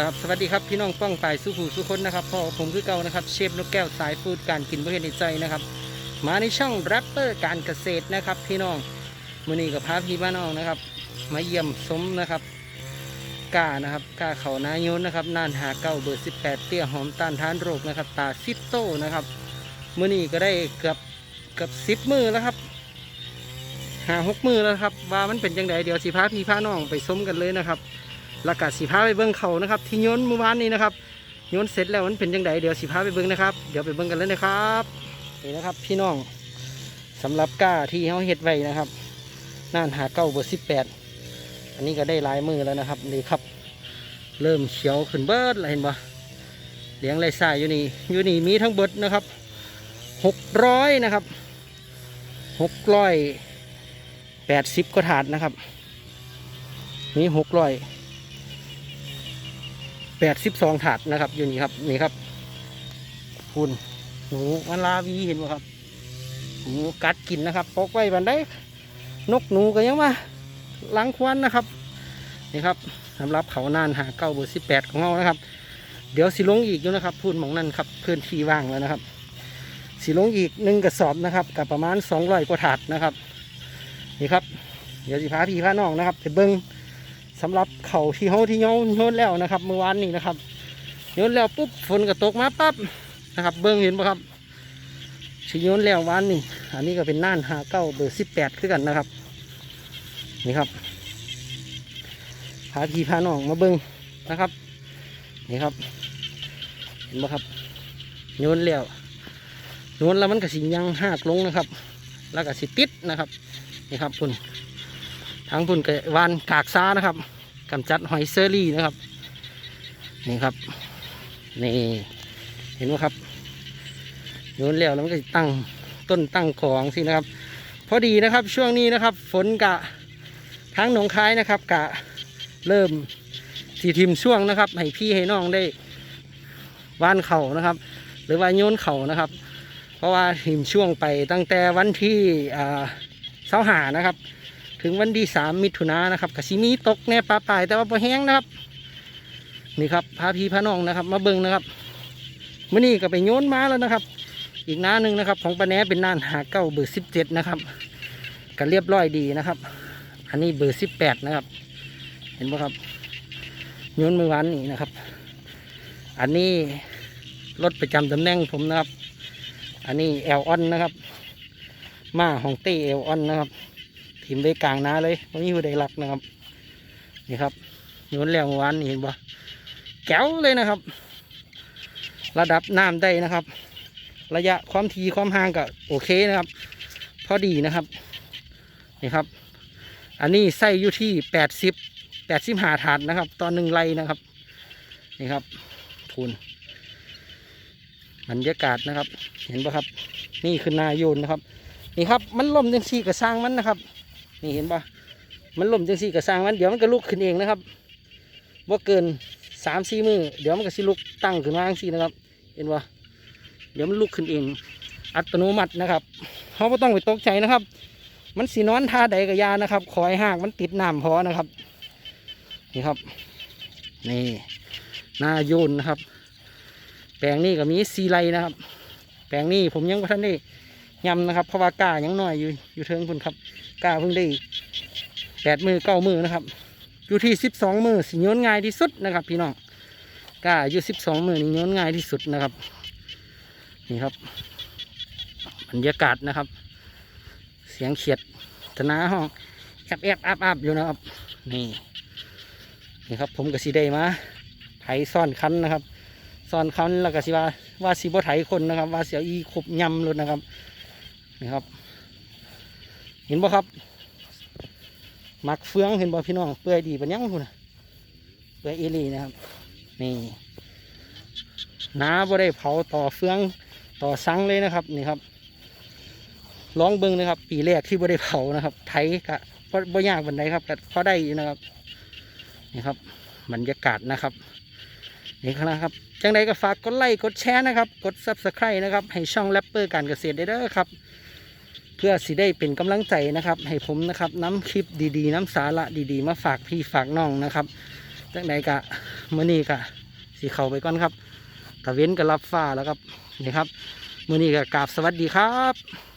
ครับสวัสดีครับพี่น้องป้องปายสู้ผู้สู้คนนะครับพ่อผมคือเก่านะครับเชฟนกแก้วสายฟูดการกินเพื่อในใจนะครับ มาในช่องแรปเปอร์การเกษตรนะครับ พี่น้องมือนี้กับพาพี่บ้านน้องนะครับ มาเยี่ยมสมนะครับก้านะครับก้าเขานายนนะครับน่านหาเก้าเบอร์18เตี้ยหอมต้านทานโรคนะครับ ตาซิโต้นะครับมือนี้ก็ได้เกือบเกือบสิบมือแล้วครับหาหกมือแล้วครับว่ามันเป็นยังไงเดี๋ยวสิพาพี่พาน้องไปสมกันเลยนะครับ แล้วก็สีพาไปเบิ้งเขานะครับ ที่โยนเมื่อวานนี้นะครับโยนเสร็จแล้วมันเป็นยังไงเดี๋ยวสีพาไปเบิ้งนะครับ เดี๋ยวไปเบิ้งกันเลยนะครับนี่นะครับพี่น้องสำหรับก้าที่เขาเฮ็ดไว้นะครับน่านหาเก้าเบอร์สิบแปดอันนี้ก็ได้ลายมือแล้วนะครับนี่ครับ เริ่มเขียวขึ้นเบิดแล้วเห็นปะเลี้ยงไรสายอยู่นี่อยู่นี่มีทั้งเบิดนะครับหกร้อยนะครับหกร้อยแปดสิบกว่าถาดนะครับ มีหกร้อย ปดสิบสองถาดนะครับ อยู่นี่ครับนี่ครับคุณหนูมันลาวีเห็นไหมครับหนูกัดกินนะครับปกไว้บันไดนกหนูก็ยังมาล้างควันนะครับนี่ครับสำหรับเขานานหาเก้าเบอร์สิบแปดของเรานะครับ เดี๋ยวสิลงอีกอยู่นะครับพูดหมองนั่นครับพื้นที่ว่างแล้วนะครับ สิลงอีกหนึ่งกระสอบนะครับกับประมาณสองร้อยกว่าถาดนะครับนี่ครับ เดี๋ยวสิพาพี่พาน้องนะครับไปเบิ้ง สำหรับเขาที่เขาที่โยนโยนแล้วนะครับ เมื่อวานนี้นะครับโยนแล้วปุ๊บฝนก็ตกมาปั๊บนะครับ เบิ้งเห็นปะครับที่โยนแล้ววานนี้อันนี้ก็เป็นน่านหาเก้าเบอร์สิบแปดคือกันนะครับ นี่ครับพาพี่พาน้องมาเบิ้งนะครับ นี่ครับ เห็นปะครับโยนแล้วโยนแล้วมันก็สิยังหักลงนะครับ แล้วก็สิติดนะครับ นี่ครับคุณทางพุ่นกับวานกากซานะครับ กำจัดหอยเซอรี่นะครับ นี่ครับ นี่ เห็นไหมครับโยนแล้วแล้วมันก็ตั้งต้นตั้งของสินะครับ พอดีนะครับช่วงนี้นะครับ ฝนกะทางหนองคายนะครับ กะเริ่มสีทิมช่วงนะครับ ให้พี่ให้น้องได้ว่านเข่านะครับ หรือว่าโยนเข่านะครับ เพราะว่าทิมช่วงไปตั้งแต่วันที่เสาหานะครับ ถึงวันที่สามมิถุนายนนะครับกสิมีตกแน่ปลาปลายแต่ว่าพอแห้งนะครับ นี่ครับพาพี่พาน้องนะครับ มาเบิ่งนะครับมื่อนี้ก็ไปโยนมาแล้วนะครับ อีกน้าหนึ่งนะครับ ของปลาแหนเป็นน่านหาเก้าเบอร์สิบเจ็ดนะครับก็เรียบร้อยดีนะครับ อันนี้เบอร์สิบแปดนะครับ เห็นไหมครับโยนเมื่อวานนี้นะครับ อันนี้รถประจำตำแหน่งผมนะครับ อันนี้แอลออนนะครับ มาของเต้แอลออนนะครับ ทีมได้กลางนาเลยไม่มีผู้ใดรักนะครับ นี่ครับโยนแล้วเมื่อวานเห็นบ่แก้วเลยนะครับ ระดับน้ำได้นะครับ ระยะความทีความห่างก็โอเคนะครับ พอดีนะครับนี่ครับ อันนี้ใส่อยู่ที่แปดสิบแปดสิบหาถาดนะครับ ตอนหนึ่งไรนะครับ นี่ครับทุนบรรยากาศนะครับ เห็นปะครับ นี่คือนาโยนนะครับ นี่ครับ มันล่มจังซี่กระสร้างมันนะครับ นี่เห็นปะมันล่มจังซี่กระสางมันเดี๋ยวมันก็ลุกขึ้นเองนะครับว่าเกินสามสี่มือเดี๋ยวมันก็สิลุกตั้งขึ้นมาจังซี่นะครับ เห็นปะเดี๋ยวมันลุกขึ้นเอง อัตโนมัตินะครับเขาไม่ต้องไปตกใจนะครับ มันสีนอนท่าใดกับยานะครับคอยหางมันติดน้ำพอนะครับนี่ครับ นี่น้าโยนนะครับ แปลงนี้ก็มีซีไรนะครับ แปลงนี้ผมยังไม่ทันได้ ยำนะครับเพราะว่ากล้ายังน้อยอยู่อยู่เทิงคุณครับก้าเพิ่งได้แปดมือเก้ามือนะครับ อยู่ที่สิบสองมือสิโยนง่ายที่สุดนะครับ พี่น้องก้าอยู่สิบสองมือนี่โยนง่ายที่สุดนะครับ นี่ครับบรรยากาศนะครับ เสียงเขียดธนาห้องแอบแอบอับอับอยู่นะครับ นี่นี่ครับ ผมกับสีได้มาไถซ่อนคันนะครับซ่อนคันแล้วก็สิว่าว่าสีบ่ไถคนนะครับ ว่าเสียวอีขบยำเลยนะครับ นี่ครับ เห็นบ่ครับ มักเฟืองเห็นบ่พี่น้องเปื่อยดีปัญญังคุณน่ะเปื่อยเอหลีนะครับ นี่น้าบ่ได้เผาต่อเฟืองต่อซังเลยนะครับนี่ครับลองเบิ้งนะครับ ปีแรกที่บ่ได้เผานะครับไถกะบ่บ่ยากบันไดครับก็พอได้นะครับนี่ครับบรรยากาศนะครับนี่ครับจังใดก็ฝากกดไลค์กดแชร์นะครับ กด subscribe นะครับ ให้ช่องแรปเปอร์การเกษตรได้เด้อครับ เพื่อสิได้เป็นกำลังใจนะครับ ให้ผมนะครับน้ำคลิปดีๆ น้ำสาระดีๆ มาฝากพี่ฝากน้องนะครับจังใดกะเมื่อนี้กะสีเข่าไปก่อนครับตะเว้นกับรับฟ้าแล้วครับนี่ครับเมื่อนี้กะกราบสวัสดีครับ